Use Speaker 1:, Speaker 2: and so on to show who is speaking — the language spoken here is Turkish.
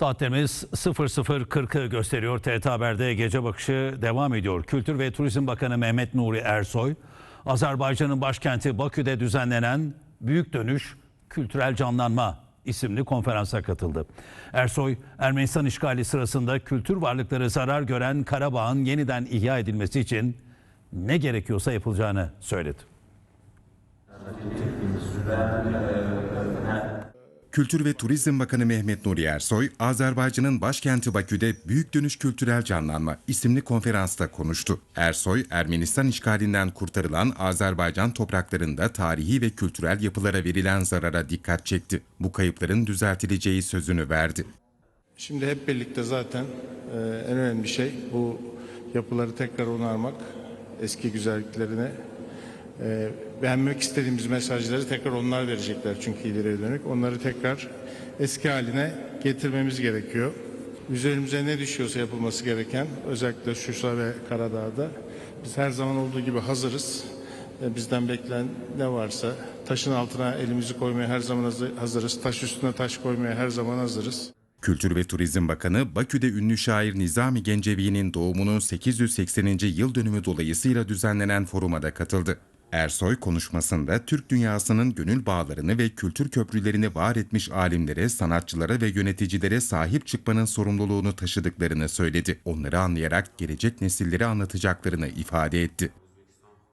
Speaker 1: Saatlerimiz 00.40'ı gösteriyor. TRT Haber'de gece bakışı devam ediyor. Kültür ve Turizm Bakanı Mehmet Nuri Ersoy, Azerbaycan'ın başkenti Bakü'de düzenlenen Büyük Dönüş Kültürel Canlanma isimli konferansa katıldı. Ersoy, Ermenistan işgali sırasında kültür varlıkları zarar gören Karabağ'ın yeniden ihya edilmesi için ne gerekiyorsa yapılacağını söyledi.
Speaker 2: Kültür ve Turizm Bakanı Mehmet Nuri Ersoy, Azerbaycan'ın başkenti Bakü'de Büyük Dönüş Kültürel Canlanma isimli konferansta konuştu. Ersoy, Ermenistan işgalinden kurtarılan Azerbaycan topraklarında tarihi ve kültürel yapılara verilen zarara dikkat çekti. Bu kayıpların düzeltileceği sözünü verdi.
Speaker 3: Şimdi hep birlikte zaten e, en önemli şey bu yapıları tekrar onarmak, eski güzelliklerine e, beğenmek istediğimiz mesajları tekrar onlar verecekler çünkü ileriye dönük. Onları tekrar eski haline getirmemiz gerekiyor. Üzerimize ne düşüyorsa yapılması gereken özellikle Şuşa ve Karadağ'da biz her zaman olduğu gibi hazırız. E, Bizden beklenen ne varsa taşın altına elimizi koymaya her zaman hazır- hazırız. Taş üstüne taş koymaya her zaman hazırız.
Speaker 2: Kültür ve Turizm Bakanı, Bakü'de ünlü şair Nizami Gencevi'nin doğumunun 880. yıl dönümü dolayısıyla düzenlenen foruma da katıldı. Ersoy konuşmasında Türk dünyasının gönül bağlarını ve kültür köprülerini var etmiş alimlere, sanatçılara ve yöneticilere sahip çıkmanın sorumluluğunu taşıdıklarını söyledi. Onları anlayarak gelecek nesillere anlatacaklarını ifade etti.